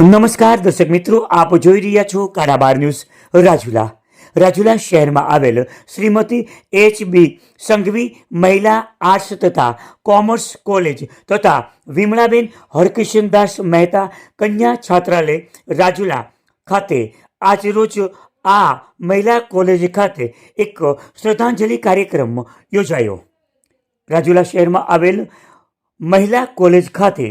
નમસ્કાર દર્શક મિત્રો, આપ જોઈ રહ્યા છો કારાબાર ન્યૂઝ, રાજુલા. રાજુલા શહેરમાં આવેલ શ્રીમતી એચ બી સંઘવી મહિલા આર્ટ્સ તથા કોમર્સ કોલેજ તથા વિમળાબેન હરકિશનદાસ મહેતા કન્યા છાત્રાલય, રાજુલા ખાતે આજરોજ આ મહિલા કોલેજ ખાતે એક શ્રદ્ધાંજલિ કાર્યક્રમ યોજાયો. રાજુલા શહેરમાં આવેલ મહિલા કોલેજ ખાતે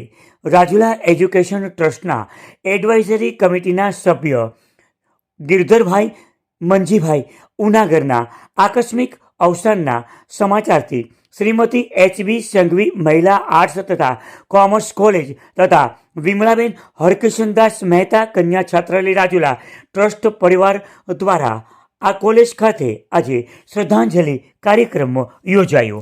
રાજુલા એજ્યુકેશન ટ્રસ્ટના એડવાઇઝરી કમિટીના સભ્ય ગિરધરભાઈ મંજીભાઈ ઉનાગરના આકસ્મિક અવસાનના સમાચારથી શ્રીમતી એચબી સંઘવી મહિલા આર્ટ્સ તથા કોમર્સ કોલેજ તથા વિમળાબેન હરકિશનદાસ મહેતા કન્યા છાત્રાલય રાજુલા ટ્રસ્ટ પરિવાર દ્વારા આ કોલેજ ખાતે આજે શ્રદ્ધાંજલિ કાર્યક્રમ યોજાયો.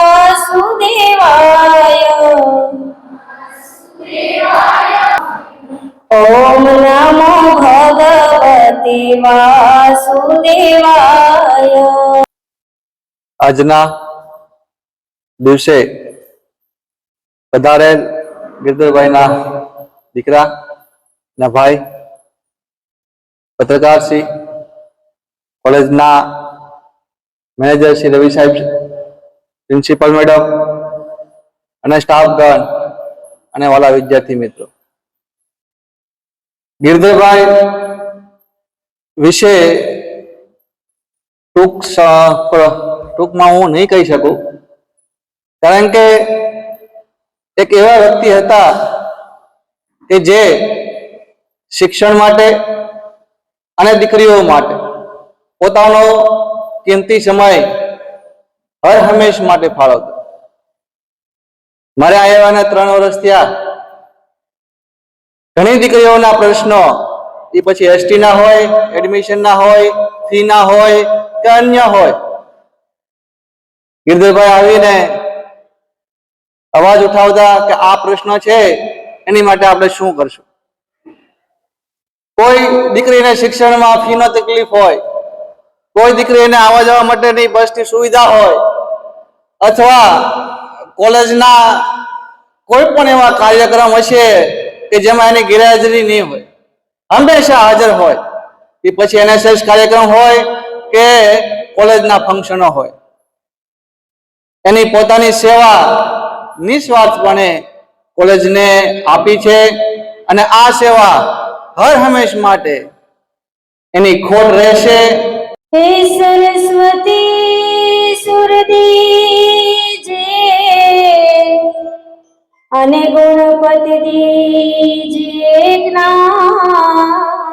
ઓમ નમો ભગવતે વાસુદેવાય આજના દિવસે પધારેલ ગિરધરભાઈના દીકરા ના ભાઈ, પત્રકાર શ્રી, કોલેજના મેનેજર શ્રી રવિ સાહેબ પ્રિન્સિપલ મેડમ અને સ્ટાફગણ અને વાલા વિદ્યાર્થી મિત્રો. ગિરધરભાઈ વિશે ટૂંક ટૂંકમાં હું નહીં કહી શકું. કારણ કે એક એવા વ્યક્તિ હતા કે જે શિક્ષણ માટે અને દીકરીઓ માટે પોતાનો કિંમતી સમય હર હંમેશ માટે ફાળવતો મારે આવ્યાને ત્રણ વર્ષ થયા. ઘણી દીકરીઓના પ્રશ્નો, એ પછી એસટી ના હોય એડમિશન ના હોય ફી ના હોય, કે અન્ય હોય. ગિરધરભાઈ આવીને અવાજ ઉઠાવતા કે આ પ્રશ્ન છે, એની માટે આપણે શું કરશું? કોઈ દીકરીને શિક્ષણમાં ફીનો તકલીફ હોય, કોઈ દીકરીને આવવા જવા માટેની બસની સુવિધા હોય અથવા કોલેજના કોઈ પણ એવા કાર્યક્રમ હશે કે જેમાં એની ગેરહાજરી નહીં હોય. હંમેશા હાજર હોય. એ પછી એનએસએસ કાર્યક્રમ હોય કે કોલેજના ફંક્શનો હોય. એની પોતાની સેવા નિસ્વાર્થપણે કોલેજને આપી છે અને આ સેવા હર હંમેશ માટે એની ખોટ રહેશે. સરસ્વતી અને ગુણપતિ દીજે જ્ઞાન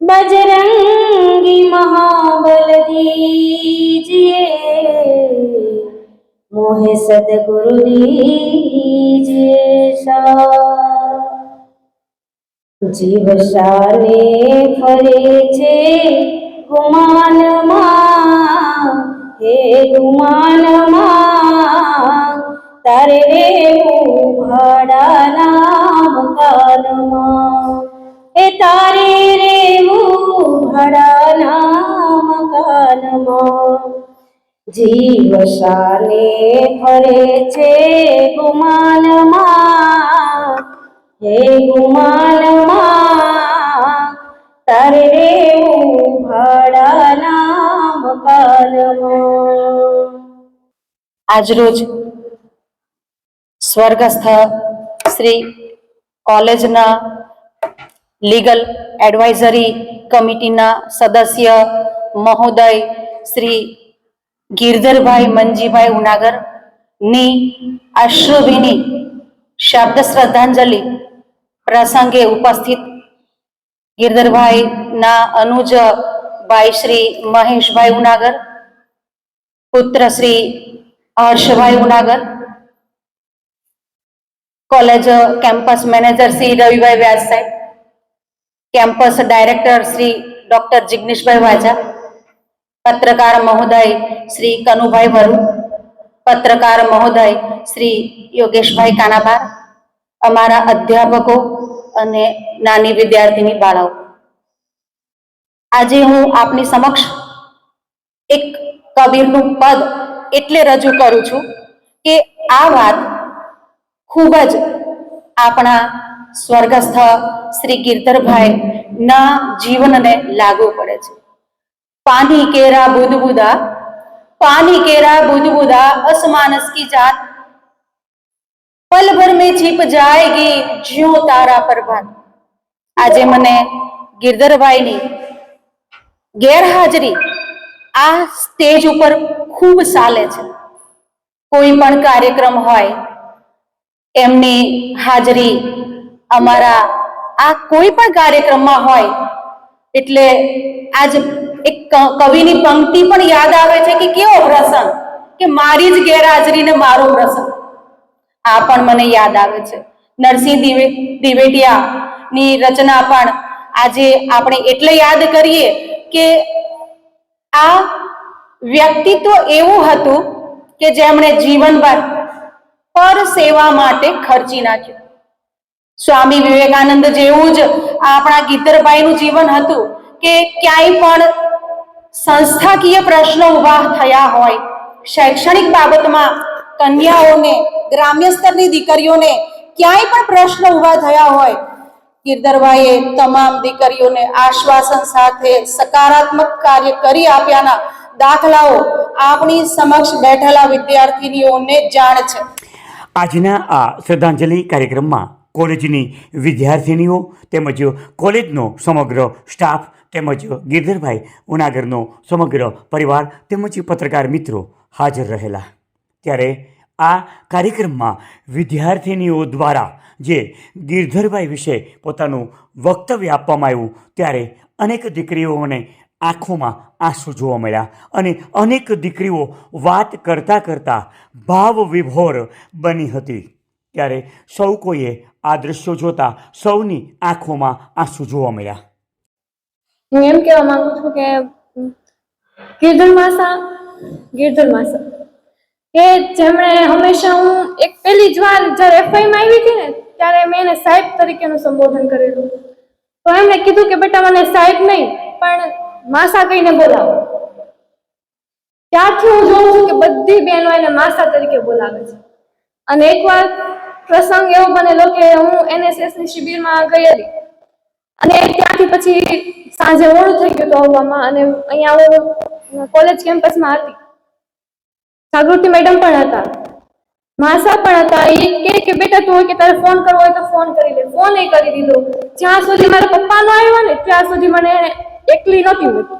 બજરંગી મહાબલ દીજે મોહે સદગુરુ દીજે સા જીવ શાને ફરે છે ગુમાનમાં હે ગુમાનમાં તારે રેવું ભાડાના મકાનમાં એ તારે રેવું ભાડાના મકાનમાં જીવ શાને ફરે છે ગુમાનમાં? હે ગુમાનમાં? તારે રેવું ભાડાના મકાનમાં આજરોજ સ્વર્ગસ્થ શ્રી કોલેજના લીગલ એડવાઇઝરી કમિટીના સદસ્ય મહોદય શ્રી ગિરધરભાઈ મંજીભાઈ ઉનાગરની અશ્રુભીની શબ્દ શ્રદ્ધાંજલિ પ્રસંગે ઉપસ્થિત ગિરધરભાઈના અનુજ ભાઈ શ્રી મહેશભાઈ ઉનાગર, પુત્ર Shri Harshbhai Unagar college, campus manager Shri Ravibhai Vyas સાહેબ, કેમ્પસ ડાયરેક્ટર શ્રી ડોક્ટર જિગ્નેશભાઈ વાજા, પત્રકાર મહોદય શ્રી કનુભાઈ વરુ, પત્રકાર મહોદય શ્રી યોગેશભાઈ કાનાબાર અમારા અધ્યાપકો અને નાની વિદ્યાર્થીની બાળાઓ. આજે હું આપની સમક્ષ એક કબીરનું પદ એટલે રજૂ કરું છું કે આ વાત ખૂબ જ આપણા સ્વર્ગસ્થ શ્રી કીર્તરભાઈ ના જીવનને લાગુ પડે છે. પાની કેરા બુદબુદા પાની કેરા બુદબુદા અસમાનસ કી જાત. પલભર મેં છીપ જાયગી જ્યો તારા પર ભાત. આજે મને ગિરધરભાઈની ગેરહાજરી આ સ્ટેજ ઉપર ખૂબ ચાલે છે. કોઈ પણ કાર્યક્રમ હોય એમની હાજરી અમારા આ કોઈ પણ કાર્યક્રમમાં હોય, એટલે આજ એક કવિની પંક્તિ પણ યાદ આવે છે કે કેવો પ્રસંગ? કે મારી જ ગેરહાજરીને મારો પ્રસંગ. આ પણ મને યાદ આવે છે. નરસિંહ દિવે દિવેટિયા ની રચના પણ આજે આપણે એટલે યાદ કરીએ કે આ વ્યક્તિત્વ એવું હતું કે જેમણે જીવનભર પર સેવા માટે ખર્ચી નાખ્યું. સ્વામી વિવેકાનંદ જેવું જ આપણા ગીતરભાઈનું જીવન હતું કે ક્યાંય પણ સંસ્થાકીય પ્રશ્નો ઊભા થયા હોય. શૈક્ષણિક બાબતમાં કન્યાઓને, ગ્રામ્ય સ્તરની દીકરીઓને ક્યાંય પણ પ્રશ્ન ઊભા થયા હોય. ગીરધરભાઈએ તમામ દીકરીઓને આશ્વાસન સાથે સકારાત્મક કાર્ય કરી આપ્યાના દાખલાઓ આપણી સમક્ષ બેઠેલા વિદ્યાર્થીનીઓને જાણ છે. આજના આ શ્રદ્ધાંજલિ કાર્યક્રમમાં કોલેજની વિદ્યાર્થિનીઓ તેમજ કોલેજનો સમગ્ર સ્ટાફ તેમજ ગિરધરભાઈ ઉનાગરનો સમગ્ર પરિવાર તેમજ પત્રકાર મિત્રો હાજર રહેલા. ત્યારે આ કાર્યક્રમમાં વિદ્યાર્થિનીઓ દ્વારા જે ગિરધરભાઈ વિશે પોતાનું વક્તવ્ય આપવામાં આવ્યું, ત્યારે અનેક દીકરીઓને આંખોમાં આંસુ જોવા મળ્યા અને અનેક દીકરીઓ વાત કરતાં કરતાં ભાવ વિભોર બની હતી. ત્યારે સૌ કોઈએ આ દ્રશ્યો જોતા સૌની આંખોમાં આંસુ જોવા મળ્યા. હું એમ કહેવા માંગુ છું કે, ગીરધર માસા ગીરધર માસા, કે જેમણે હંમેશા હું એક પહેલી જ વાર જ્યારે એફઆઈમાં આવી હતી ને, ત્યારે મેં એને સાહેબ તરીકેનું સંબોધન કરેલું. તો એમણે કીધું કે, બેટા, મને સાહેબ નહીં, પણ માસા કહીને બોલાવો. ત્યારથી હું જોઉં છું કે બધી બહેનો એને માસા તરીકે બોલાવે છે. અને એકવાર પ્રસંગ એવો બનેલો કે હું એનએસએસની શિબિરમાં ગઈ હતી અને ત્યાંથી પછી સાંજે મોડું થઈ ગયું હતું આવવામાં અને અહીંયા હું કોલેજ કેમ્પસમાં હતી. જાગૃતિ મેડમ પણ હતા. માસા પણ હતા. એ કે કે બેટા તું કે તારે ફોન કરવો હોય તો ફોન કરી લે. ફોન એ કરી દીધો. જ્યાં સુધી મારા પપ્પાનો આવ્યો ને ત્યાં સુધી મને એને એકલી મૂકી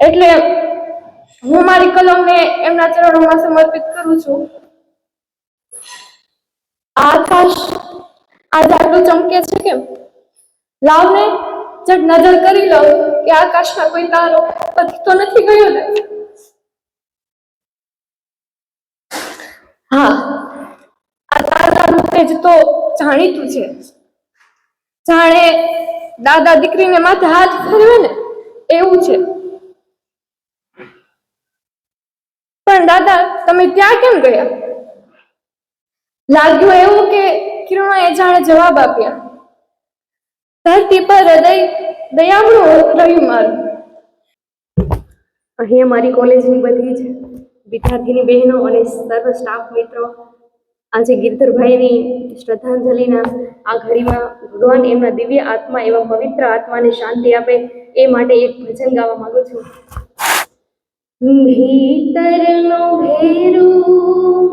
એટલે હું મારી કલમને એમના ચરણોમાં સમર્પિત કરું છું. આકાશ આજે આટલું ચમકે છે કેમ? લાવને જટ નજર કરી લઉં કે આકાશમાં કોઈ તારો પતિ તો નથી ગયો ને? હા, આ તારા તેજ તો જાણીતું છે. જાણે દાદા દીકરીને માથે હાથ ફેરવે ને, એવું છે. પણ દાદા, તમે ત્યાં કેમ ગયા? લાગ્યું એવું કે કિરણોએ જાણે જવાબ આપ્યા. ધરતી પર હૃદય દયામણું રહ્યું મારું. અહીંયા મારી કોલેજની બધી જ વિદ્યાર્થીની બહેનો અને સર્વ સ્ટાફ મિત્રો આજે ગિરધરભાઈની શ્રદ્ધાંજલિના આ ઘડીમાં ભગવાન એમના દિવ્ય આત્મા એવા પવિત્ર આત્માને શાંતિ આપે એ માટે એક ભજન ગાવા માંગુ છું. ભીતરનો ભેરું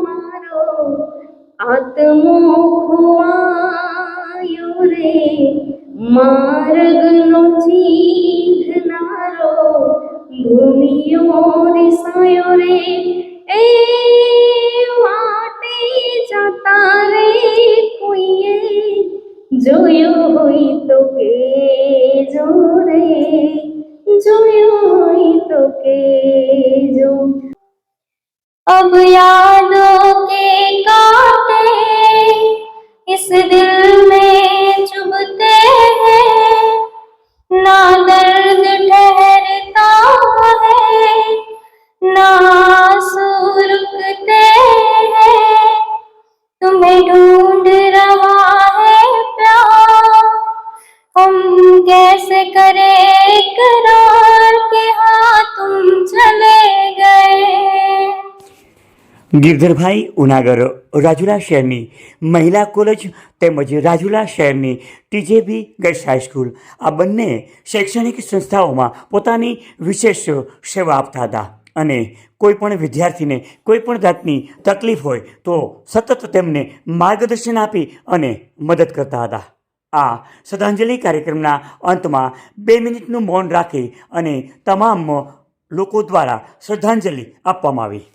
મારો આત્મો ખોવાયો રે. માર્ગનો ચીંધનારો ભૂમિયો રિસાયો રે. अब यादों के कांटे इस दिल ગિરધરભાઈ ઉનાગર, રાજુલા શહેરની મહિલા કોલેજ તેમજ રાજુલા શહેરની ટીજેબી ગર્લ્સ હાઈસ્કૂલ આ બંને શૈક્ષણિક સંસ્થાઓમાં પોતાની વિશેષ સેવા આપતા હતા. અને કોઈ પણ વિદ્યાર્થીને કોઈ પણ જાતની તકલીફ હોય તો સતત તેમને માર્ગદર્શન આપી અને મદદ કરતા હતા. આ શ્રદ્ધાંજલિ કાર્યક્રમના અંતમાં બે મિનિટનું મૌન રાખી અને તમામ લોકો દ્વારા શ્રદ્ધાંજલિ આપવામાં આવી.